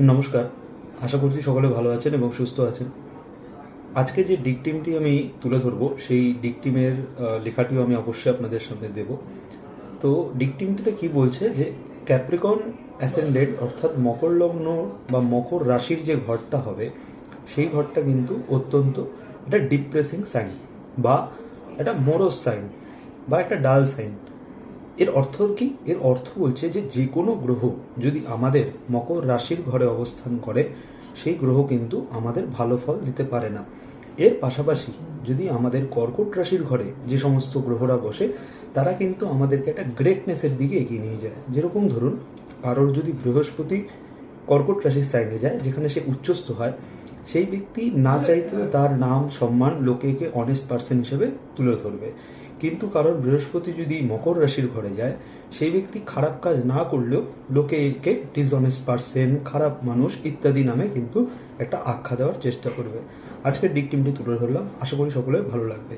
নমস্কার। আশা করছি সকলে ভালো আছেন এবং সুস্থ আছেন। আজকে যে ডিক টিমটি আমি তুলে ধরবো, সেই ডিক টিমের লেখাটিও আমি অবশ্যই আপনাদের সামনে দেব। তো ডিক টিমটিতে কি বলছে যে ক্যাপ্রিকন অ্যাসেন্ডেড অর্থাৎ মকর লগ্ন বা মকর রাশির যে ঘরটা হবে, সেই ঘরটা কিন্তু অত্যন্ত একটা ডিপ্রেসিং সাইন বা একটা মোরস সাইন বা একটা ডাল সাইন এর অর্থ কি? এর অর্থ বলছে যে যে কোনো গ্রহ যদি আমাদের মকর রাশির ঘরে অবস্থান করে, সেই গ্রহ কিন্তু আমাদের ভালো ফল দিতে পারে না। এর পাশাপাশি যদি আমাদের কর্কট রাশির ঘরে যে সমস্ত গ্রহরা বসে, তারা কিন্তু আমাদেরকে একটা গ্রেটনেসের দিকে এগিয়ে নিয়ে যায়। যেরকম ধরুন, কারোর যদি বৃহস্পতি কর্কট রাশির সাইডে যায়, যেখানে সে উচ্চস্থ হয়, সেই ব্যক্তি না চাইতেও তার নাম, সম্মান, লোকেকে অনেস্ট পার্সন হিসেবে তুলে ধরবে। কিন্তু কারোর বৃহস্পতি যদি মকর রাশির ঘরে যায়, সেই ব্যক্তি খারাপ কাজ না করলেও লোকে একে ডিসঅনেস্ট পার্সন খারাপ মানুষ ইত্যাদি নামে কিন্তু একটা আখ্যা দেওয়ার চেষ্টা করবে। আজকের ডিক টিমটি তুলে ধরলাম। আশা করি সকলের ভালো লাগবে।